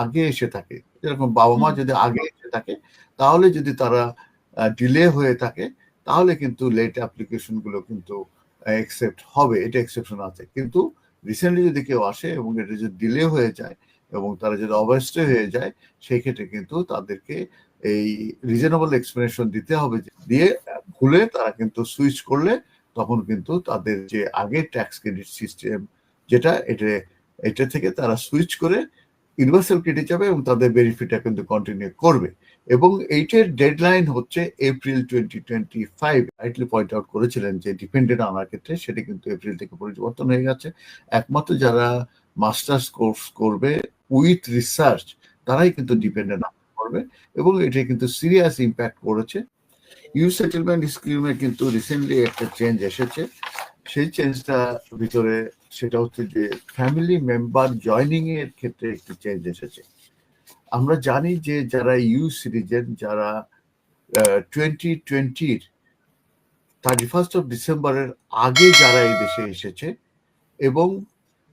আগে এসে থাকে। যেরকম বাবা মা যদি আগে এসে থাকে তাহলে যদি তারা ডিলে হয়ে থাকে তাহলে কিন্তু লেট অ্যাপ্লিকেশনগুলো কিন্তু একসেপ্ট হবে। এটা এক্সেপশন আছে। কিন্তু রিসেন্টলি যদি কেউ আসে এবং এটা যদি ডিলে হয়ে যায় এবং তারা যদি অবস্টে হয়ে যায় সেই ক্ষেত্রে কিন্তু তাদেরকে এই রিজনেবল এক্সপ্লেনেশন দিতে হবে দিয়ে খুলে তারা কিন্তু সুইচ করলে তখন কিন্তু তাদের যে আগে ট্যাক্স ক্রেডিট সিস্টেম যেটা এটা এটা থেকে তারা সুইচ করে ইউনিভার্সাল ক্রেডিট যাবে এবং তাদের বেনিফিটটা কিন্তু কন্টিনিউ করবে। এবং এইটার ডেডলাইন হচ্ছে April twenty twenty five rightly point out করেছিলেন যে ডিপেন্ডেন্ট আনার ক্ষেত্রে সেটা কিন্তু এপ্রিল থেকে পরিবর্তন হয়ে গেছে। একমাত্র যারা মাস্টার্স কোর্স করবে উইথ রিসার্চ তারাই কিন্তু ডিপেন্ডেন্ট করবে এবং এটা কিন্তু সিরিয়াস ইম্প্যাক্ট করেছে। ইউ সেটেলমেন্ট স্কিমে কিন্তু রিসেন্টলি একটা চেঞ্জ এসেছে। সেই চেঞ্জটা ভিতরে সেটা হচ্ছে যে ফ্যামিলি মেম্বার জয়নিং এর ক্ষেত্রে একটি চেঞ্জ এসেছে। আমরা জানি যে যারা ইউ সিটিজেন, যারা টোয়েন্টি টোয়েন্টির থার্টি ফার্স্ট অফ ডিসেম্বরের আগে যারা এই দেশে এসেছে এবং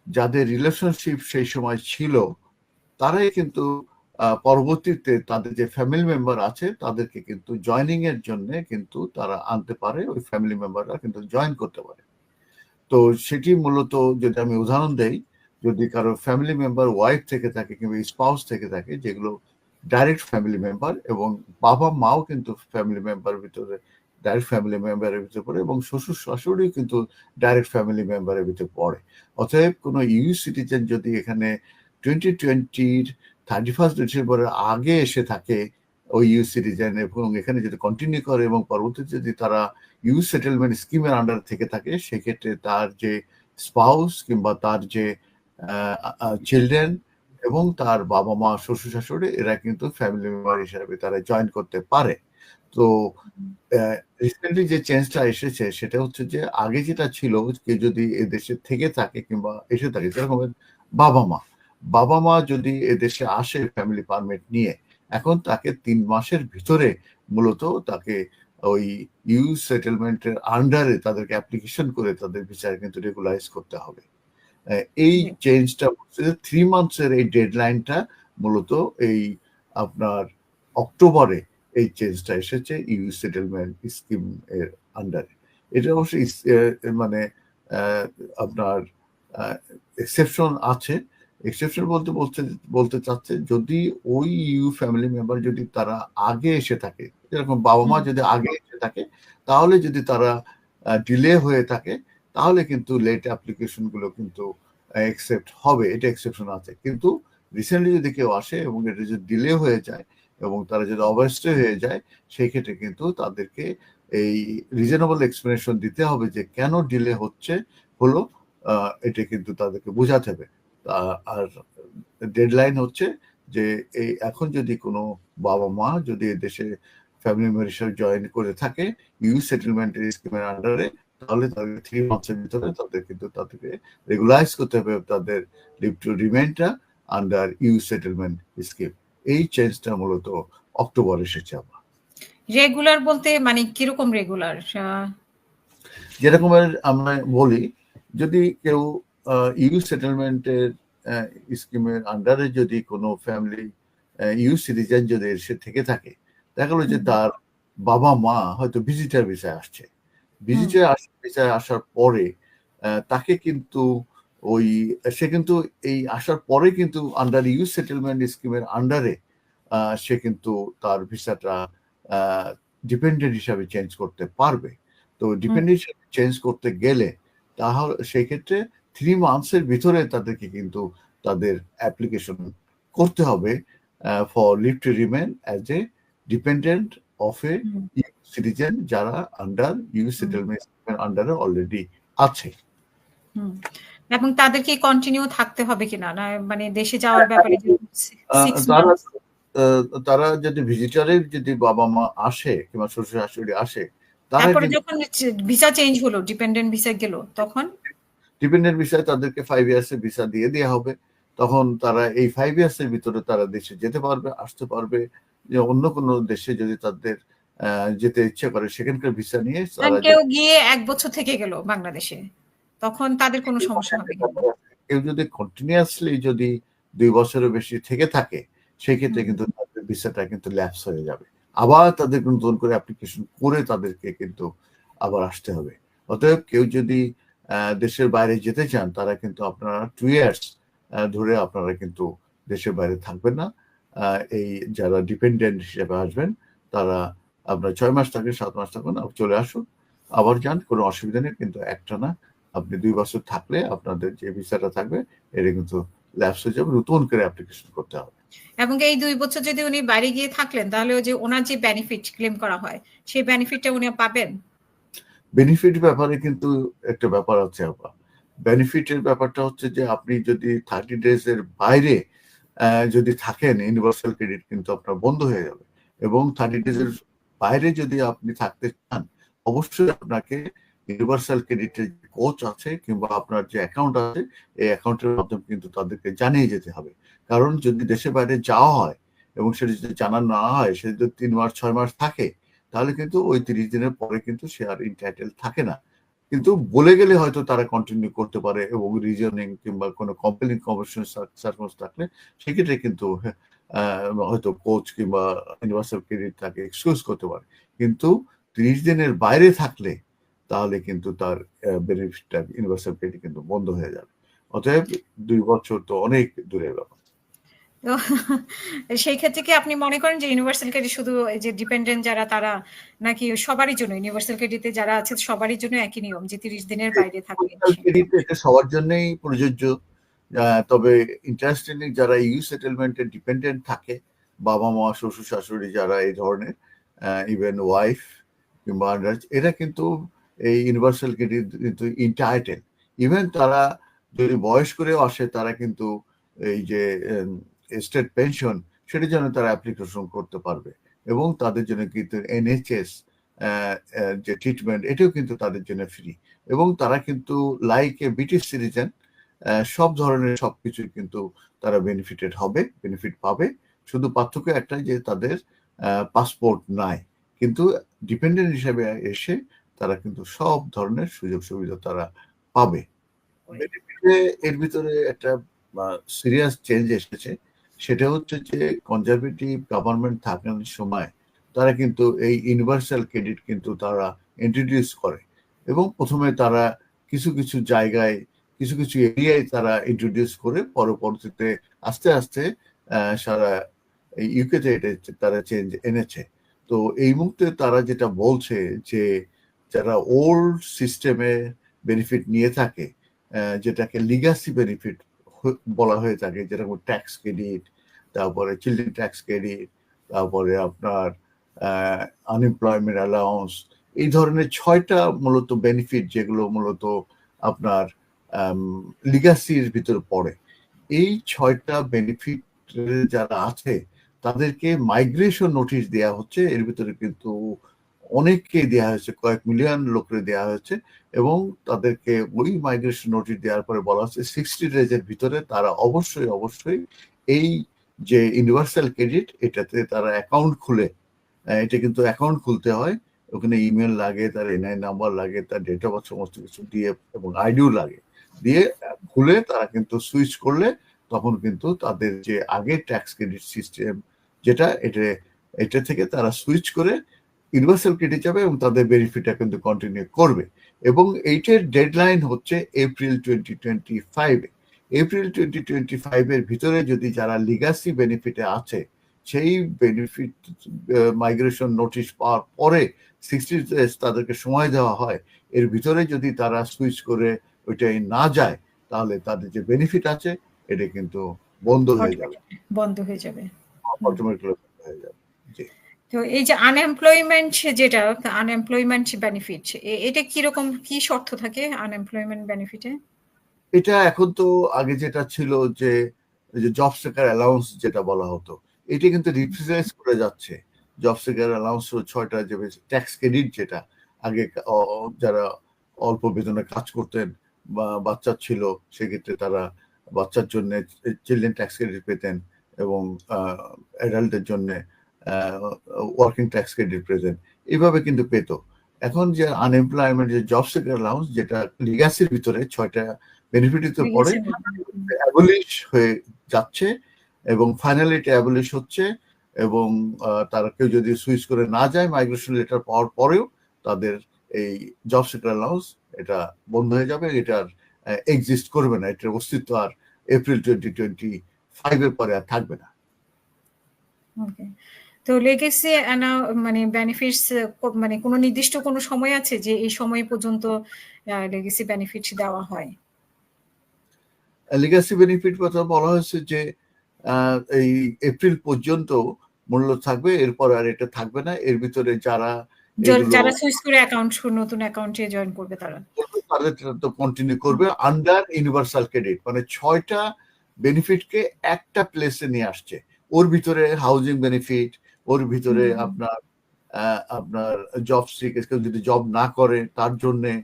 যাদের রিলেশনশিপ সেই সময় ছিল, তারাই কিন্তু পরবর্তীতে তাদের যে ফ্যামিলি মেম্বার আছে, তাদেরকে কিন্তু জয়নিং এর জন্য কিন্তু তারা আনতে পারে, ওই ফ্যামিলি মেম্বাররা কিন্তু জয়েন করতে পারে। তো সেটি মূলত যদি আমি উদাহরণ দেই, যদি কারও ফ্যামিলি মেম্বার ওয়াইফ থেকে থাকে কিংবা স্পাউস থেকে থাকে, যেগুলো ডাইরেক্ট ফ্যামিলি মেম্বার এবং বাবা মাও কিন্তু ফ্যামিলি মেম্বার ভিতরে ডাইরেক্ট ফ্যামিলি মেম্বারের ভিতরে পড়ে এবং শ্বশুর শাশুড়ি কিন্তু ডাইরেক্ট ফ্যামিলি মেম্বারের ভিতরে পড়ে। অতএব কোনো ইউ সিটিজেন যদি এখানে টোয়েন্টি টোয়েন্টির থার্টি ফার্স্ট ডিসেম্বরের আগে এসে থাকে ওই ইউ সিটিজেন এবং এখানে যদি কন্টিনিউ করে এবং পরবর্তীতে যদি তারা ইউ সেটেলমেন্ট স্কিমের আন্ডার থেকে থাকে, সেক্ষেত্রে তার যে স্পাউস কিংবা তার যে চিলড্রেন এবং তার বাবা মা শ্বশুর শাশুড়ি এরা কিন্তু ফ্যামিলি মেম্বার হিসাবে তারা জয়েন করতে পারে। তো রিসেন্টলি যে চেঞ্জটা এসেছে, সেটা হচ্ছে যে আগে যেটা ছিল কেউ যদি এদেশে থেকে থাকে কিংবা এসে থাকে, যেরকম বাবা মা বাবা মা যদি এদেশে আসে ফ্যামিলি পারমিট নিয়ে এখন তাকে তিন মাসের ভিতরে মূলত তাকে ওই ইউ সেটেলমেন্টের আন্ডারে তাদেরকে অ্যাপ্লিকেশন করে তাদের বিচার কিন্তু রেগুলাইজ করতে হবে। এই চেঞ্জটা থ্রি মান্থসের এই ডেডলাইনটা মূলত এই আপনার অক্টোবরে এই চেঞ্জটা এসেছে ইউ সেটেলমেন্ট স্কিম এর আন্ডারে। এটা অবশ্যই মানে আপনার এক্সেপশন আছে। এক্সেপশন বলতে বলতে বলতে চাচ্ছে যদি ওই ইউ ফ্যামিলি মেম্বার যদি তারা আগে এসে থাকে যেরকম বাবা মা যদি আগে এসে থাকে তাহলে যদি তারা ডিলে হয়ে থাকে তাহলে কিন্তু লেট অ্যাপ্লিকেশনগুলো কিন্তু অ্যাকসেপ্ট হবে এটা এক্সেপশন আছে। কিন্তু রিসেন্টলি যদি কেউ আসে এবং এটা যদি ডিলে হয়ে যায় এবং তারা যদি অবস্টে হয়ে যায় সেই ক্ষেত্রে কিন্তু তাদেরকে এই রিজনেবল এক্সপ্লেনেশন দিতে হবে যে কেন ডিলে হচ্ছে হলো এটা কিন্তু তাদেরকে বোঝাতে হবে। আর ডেডলাইন হচ্ছে যে এই এখন যদি কোনো বাবা মা যদি দেশে ফ্যামিলি মেম্বার জয়েন করে থাকে ইউ সেটেলমেন্ট স্কিমের আন্ডারে তাহলে তাদের থ্রি মান্থসের ভিতরে তাদের কিন্তু তাদেরকে রেগুলাইজ করতে হবে তাদের লিভ টু রিমেন্টটা আন্ডার ইউ সেটেলমেন্ট স্কিম এই চেঞ্জটা মূলত অক্টোবর এসেছে আবার রেগুলার বলতে মানে কীরকম রেগুলার যেরকম আমরা বলি যদি কেউ ইউ সেটেলমেন্টের স্কিমের আন্ডারে যদি কোনো ফ্যামিলি ইউ সিটিজেন যদি এসে থেকে থাকে দেখা গেলো যে তার বাবা মা হয়তো ভিজিটার ভিসায় আসছে। ভিজিটার ভিসায় আসার পরে তাকে কিন্তু ওই সে কিন্তু এই আসার পরে কিন্তু আন্ডার ইউ সেটেলমেন্ট স্কিমের আন্ডারে সে কিন্তু তার ভিসাটা ডিপেন্ডেন্ট হিসাবে চেঞ্জ করতে পারবে। তো ডিপেন্ডেন্ট হিসাবে চেঞ্জ করতে গেলে তাহলে সেই ক্ষেত্রে থ্রি মান্থসের ভিতরে তাদেরকে কিন্তু তাদের অ্যাপ্লিকেশন করতে হবে for leave to remain as a dependent of a citizen যারা আন্ডার ইউ সেটেলমেন্ট আন্ডারে অলরেডি আছে। এবং তাদেরকে কন্টিনিউ থাকতে হবে কিনা? না মানে দেশে যাওয়ার ব্যাপারে তারা তারা যদি ভিজিটারের যদি বাবা মা আসে কিংবা শ্বশুর শাশুড়ি আসে তারপরে যখন ভিসা চেঞ্জ হলো ডিপেন্ডেন্ট ভিসা গেল তখন ডিপেন্ডেন্ট ভিসায় তাদেরকে ফাইভ ইয়ার্সের ভিসা দিয়ে দেওয়া হবে। তখন তারা এই ফাইভ ইয়ার্সের ভিতরে তারা দেশে যেতে পারবে আসতে পারবে। যে অন্য কোনো দেশে যদি তাদের যেতে ইচ্ছে করে সেখানকার ভিসা নিয়ে কেউ গিয়ে এক বছর থেকে গেল বাংলাদেশে। তখন তাদের কোনো সমস্যা হবে। কেউ যদি কন্টিনিউয়াসলি যদি দুই বছরের বেশি থেকে থাকে সেই ক্ষেত্রে কিন্তু তাদের ভিসাটা কিন্তু ল্যাপস হয়ে যাবে। আবার তাদের নতুন করে অ্যাপ্লিকেশন করে তাদেরকে কিন্তু আবার আসতে হবে। অতএব কেউ যদি দেশের বাইরে যেতে চান, তারা কিন্তু আপনারা টু ইয়ার্স ধরে আপনারা কিন্তু দেশের বাইরে থাকবেন না। এই যারা ডিপেন্ডেন্ট হিসেবে আসবেন, তারা আপনার ছয় মাস থাকেন সাত মাস থাকুন আবার চলে আসুন। আবার যান, কোনো অসুবিধা নেই, কিন্তু একটা না, আপনি দুই বছর থাকলে আপনাদের যে ভিসাটা থাকবে, এটা কিন্তু ল্যাপস হয়ে যাবে, নতুন করে অ্যাপ্লিকেশন করতে হবে। এবং এই দুই বছর যদি উনি বাইরে গিয়ে থাকলেন, তাহলে ওই যে ওনার যে বেনিফিট ক্লেম করা হয়, সেই বেনিফিটটা উনি পাবেন? বেনিফিট ব্যাপারে কিন্তু একটা ব্যাপার আছে আপা বেনিফিটের ব্যাপারটা হচ্ছে যে, আপনি যদি থার্টি ডেজ এর বাইরে যদি থাকেন ইউনিভার্সাল ক্রেডিট কিন্তু আপনার বন্ধ হয়ে যাবে। এবং থার্টি ডেজ এর বাইরে যদি আপনি থাকতে চান, অবশ্যই আপনাকে ইউনিভার্সাল ক্রেডিটের কোচ আছে কিংবা আপনার যে অ্যাকাউন্ট আছে, এই অ্যাকাউন্টের মাধ্যমে কিন্তু তাদেরকে জানিয়ে যেতে হবে। কারণ যদি দেশের বাইরে যাওয়া হয় এবং সেটা যদি জানা না হয় সে যদি তিন মাস, ছয় মাস থাকে তাহলে কিন্তু ওই তিরিশ দিনের পরে কিন্তু সে আর ইন্টাইটেল থাকে না। কিন্তু বলে গেলে হয়তো তারা কন্টিনিউ করতে পারে এবং রিজনিং কিংবা কোনো কম্পেলিং কমিশন থাকলে সেক্ষেত্রে কিন্তু আহ, হয়তো কোচ কিংবা ইউনিভার্সাল ক্রেডিট তাকে এক্সকিউজ করতে পারে। কিন্তু তিরিশ দিনের বাইরে থাকলে তাহলে কিন্তু তার বেনিফিটটা ইউনিভার্সাল ক্রেডিট কিন্তু বন্ধ হয়ে যাবে। অতএব দুই বছর তো অনেক দূরের ব্যাপার। সেই ক্ষেত্রে কি আপনি মনে করেন যে ইউনিভার্সাল ক্রেডিট শুধু যে ডিপেন্ডেন্ট যারা তারা নাকি সবারই জন্য ইউনিভার্সাল ক্রেডিটে যারা আছে সবারই জন্য একই নিয়ম যে তিরিশ দিনের বাইরে Social এটা সবার জন্যই প্রযোজ্য। তবে ইন্টারেস্টিংলি যারা ইউ সেটেলমেন্টে ডিপেন্ডেন্ট থাকে, বাবা মা, শ্বশুর শাশুড়ি যারা এই ধরনের ইভেন ওয়াইফ কিংবা এরা কিন্তু এই ইউনিভার্সাল ক্রেডিট কিন্তু ইভেন তারা যদি বয়স করেও আসে, তারা কিন্তু এই যে স্টেট পেনশন সেটার জন্য তারা অ্যাপ্লিকেশন করতে পারবে এবং তাদের জন্য কিন্তু এনএচএস যে ট্রিটমেন্ট এটাও কিন্তু তাদের জন্য ফ্রি এবং তারা কিন্তু লাইক এ ব্রিটিশ সিটিজেন সব ধরনের সবকিছু কিন্তু তারা বেনিফিটেড হবে বেনিফিট পাবে। শুধু পার্থক্য একটাই যে তাদের পাসপোর্ট নাই। কিন্তু ডিপেন্ডেন্ট হিসেবে এসে তারা কিন্তু সব ধরনের সুযোগ সুবিধা তারা পাবে। এর ভিতরে একটা সিরিয়াস চেঞ্জ এসেছে। সেটা হচ্ছে যে কনজারভেটিভ গভর্নমেন্ট থাকার সময় তারা কিন্তু এই ইউনিভার্সাল ক্রেডিট কিন্তু তারা ইন্ট্রোডিউস করে এবং প্রথমে তারা কিছু কিছু জায়গায়, কিছু কিছু এরিয়ায় তারা ইন্ট্রোডিউস করে পরবর্তীতে আস্তে আস্তে সারা ইউকেতে তারা চেঞ্জ এনেছে। তো এই মুহূর্তে তারা যেটা বলছে যে যারা ওল্ড সিস্টেমে বেনিফিট নিয়ে থাকে যেটাকে লিগাসি বেনিফিট বলা হয়ে থাকে, যেরকম ট্যাক্স ক্রেডিট তারপরে চিলড্রেন ট্যাক্স ক্রেডিট, তারপরে আপনার আনএমপ্লয়মেন্ট অ্যালাউন্স এই ধরনের ছয়টা মূলত বেনিফিট যেগুলো মূলত আপনার লিগাসির ভিতরে পড়ে। এই ছয়টা বেনিফিট যারা আছে, তাদেরকে মাইগ্রেশন নোটিশ দেওয়া হচ্ছে। এর ভিতরে কিন্তু অনেককে দেওয়া হয়েছে, কয়েক মিলিয়ন লোকের দেওয়া হয়েছে এবং তাদেরকে ওই মাইগ্রেশন নোটিশ দেওয়ার পরে বলা হচ্ছে সিক্সটি ডেজের ভিতরে তারা অবশ্যই অবশ্যই এই যে ইউনিভার্সাল ক্রেডিট এটাতে তারা অ্যাকাউন্ট খুলে এটা কিন্তু অ্যাকাউন্ট খুলতে হয়। ওখানে ইমেল লাগে, তার এনআই নাম্বার লাগে, তার ডেট অফ বার্থ সমস্ত কিছু দিয়ে এবং আইডিও লাগে। দিয়ে খুলে তারা কিন্তু সুইচ করলে তখন কিন্তু তাদের যে আগে ট্যাক্স ক্রেডিট সিস্টেম যেটা এটা এটা থেকে তারা সুইচ করে ইউনিভার্সাল ক্রেডিট যাবে এবং তাদের বেনিফিটটা কিন্তু কন্টিনিউ করবে। এবং এইটার ডেডলাইন হচ্ছে এপ্রিল টোয়েন্টি টোয়েন্টি ফাইভে এপ্রিল টোয়েন্টি টোয়েন্টি ফাইভের ভিতরে যদি যারা লিগাসি বেনিফিটে আছে সেই বেনিফিট মাইগ্রেশন নোটিশ পাওয়ার পরে সিক্সটি ডেজ তাদেরকে সময় দেওয়া হয় এর ভিতরে যদি তারা সুইচ করে ওইটাই না যায় তাহলে তাদের যে বেনিফিট আছে এটা কিন্তু বন্ধ হয়ে যাবে। বন্ধ হয়ে যাবে। অটোমেটিক্যালি বন্ধ হয়ে যাবে। জি। তো এই যে আনএমপ্লয়মেন্ট যেটা আনএমপ্লয়মেন্ট বেনিফিট এটা কীরকম কি শর্ত থাকে আনএমপ্লয়মেন্ট বেনিফিটে এটা এখন তো আগে যেটা ছিল যে জব সেকার অ্যালাউন্স যেটা বলা হতো, এটা কিন্তু রিপ্রেজেন্ট করে যাচ্ছে। জব সেকার অ্যালাউন্স ছয়টা যে ট্যাক্স ক্রেডিট যেটা, আগে যারা অল্প বেতনে কাজ করতেন বা বাচ্চা ছিল, সেক্ষেত্রে তারা বাচ্চার জন্য চিলড্রেন ট্যাক্স ক্রেডিট পেতেন এবং অ্যাডাল্টের জন্য ওয়ার্কিং ট্যাক্স ক্রেডিট প্রেজেন্ট এইভাবে কিন্তু পেত। এখন যে আনএমপ্লয়মেন্ট যে জব সেকার অ্যালাউন্স যেটা লিগাসির ভিতরে ছয়টা বেনিফিট পড়ে অ্যাবলিশ হয়ে যাচ্ছে। এবং ফাইনালি এটা অ্যাবলিশ হচ্ছে এবং তারা কেউ যদি সুইচ করে না যায় মাইগ্রেশন লেটার পাওয়ার পরেও তাদের এই জব সেক্টর অ্যালাউন্স এটা বন্ধ হয়ে যাবে। এটার এক্সিস্ট করবে না। এটার অস্তিত্ব আর এপ্রিল টোয়েন্টি টোয়েন্টি ফাইভের পরে আর থাকবে না। তো লেগেসি মানে বেনিফিটস মানে কোনো নির্দিষ্ট কোনো সময় আছে যে এই সময় পর্যন্ত লেগেসি বেনিফিট দেওয়া হয়? লিগাসি বেনিফিট কথা বলা হয়েছে যে এই এপ্রিল পর্যন্ত মূল্য থাকবে এরপর আর এটা থাকবে না। এর ভিতরে যারা যারা- সুইচ করে অ্যাকাউন্ট নতুন অ্যাকাউন্টে জয়েন করবে তারা। তাদের তো কন্টিনিউ করবে আন্ডার ইউনিভার্সাল ক্রেডিট মানে ছয়টা বেনিফিটকে একটা প্লেসে নিয়ে আসছে। ওর ভিতরে হাউজিং বেনিফিট ওর ভিতরে আপনার আপনার জব সিক যদি জব না করে তার জন্য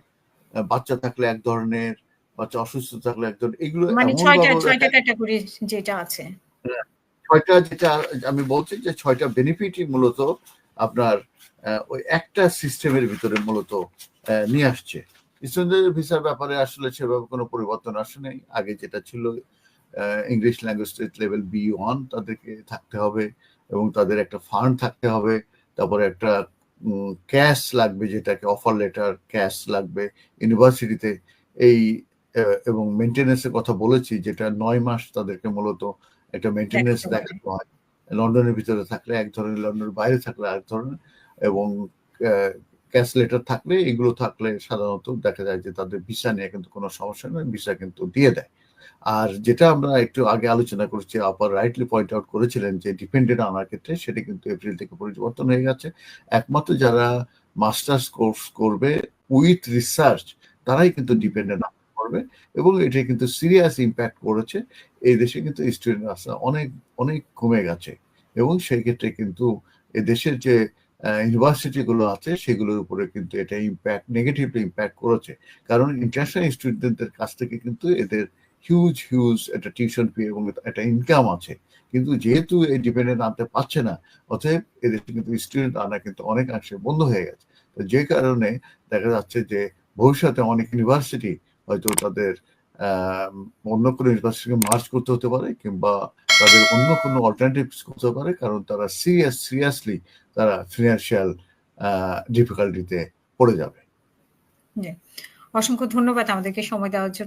বাচ্চা থাকলে এক ধরনের বাচ্চা অসুস্থ থাকলে এক ধরনের এগুলো মানে ছয়টা ছয়টা ক্যাটাগরি যেটা আছে। ছয়টা যেটা আমি বলছি যে ছয়টা বেনিফিটই মূলত আপনার ওই একটা সিস্টেমের ভিতরে মূলত নিয়ে আসছে। স্টুডেন্টদের ভিসার ব্যাপারে আসলে সেভাবে কোনো পরিবর্তন আসে নাই আগে যেটা ছিল English language level B one তাদেরকে থাকতে হবে এবং তাদের একটা ফান্ড থাকতে হবে। তারপরে একটা ক্যাশ লাগবে যেটাকে অফার লেটার ক্যাশ লাগবে। ইউনিভার্সিটিতে এই এবং মেনটেন্যান্সের কথা বলেছি যেটা নয় মাস তাদেরকে মূলত একটা মেনটেন্যান্স দেখানো হয়। লন্ডনের ভিতরে থাকলে এক ধরনের লন্ডনের বাইরে থাকলে আরেক ধরনের এবং ক্যাশ লেটার থাকলে এগুলো থাকলে সাধারণত দেখা যায় যে তাদের ভিসা নিয়ে কিন্তু কোনো সমস্যা নয় ভিসা কিন্তু দিয়ে দেয়। আর যেটা আমরা একটু আগে আলোচনা করেছি আপার রাইটলি পয়েন্ট আউট করেছিলেন যে ডিপেন্ডেন্ট আনার ক্ষেত্রে সেটা কিন্তু এপ্রিল থেকে পরিবর্তন হয়ে গেছে। একমাত্র যারা মাস্টার্স কোর্স করবে উইথ রিসার্চ তারাই কিন্তু ডিপেন্ডেন্ট করবে। এবং এটা কিন্তু সিরিয়াস ইম্প্যাক্ট করেছে এই দেশে কিন্তু স্টুডেন্ট আসা অনেক অনেক কমে গেছে। এবং সেই ক্ষেত্রে কিন্তু এই দেশের যে ইউনিভার্সিটি গুলো আছে, সেগুলোর উপরে কিন্তু এটা ইম্প্যাক্ট নেগেটিভলি ইম্প্যাক্ট করেছে। কারণ ইন্টারন্যাশনাল স্টুডেন্টদের কাছ থেকে কিন্তু এদের হিউজ হিউজ একটা টিউশন ফি এবং একটা ইনকাম আছে। কিন্তু যেহেতু এই ডিপেন্ডেন্ট আনতে পারছে না, অতএব এদের কিন্তু স্টুডেন্ট আনা কিন্তু অনেকাংশে বন্ধ হয়ে গেছে। তো যে কারণে দেখা যাচ্ছে যে ভবিষ্যতে অনেক ইউনিভার্সিটি হয়তো তাদের অন্য কোনো ইউনিভার্সিটিকে মার্চ করতে হতে পারে কিংবা তাদের অন্য কোনো অল্টারনেটিভ করতে পারে, কারণ তারা সিরিয়াস সিরিয়াসলি তারা ফিনান্সিয়াল ডিফিকাল্টিতে পড়ে যাবে। অসংখ্য ধন্যবাদ আমাদেরকে সময় দেওয়ার জন্য।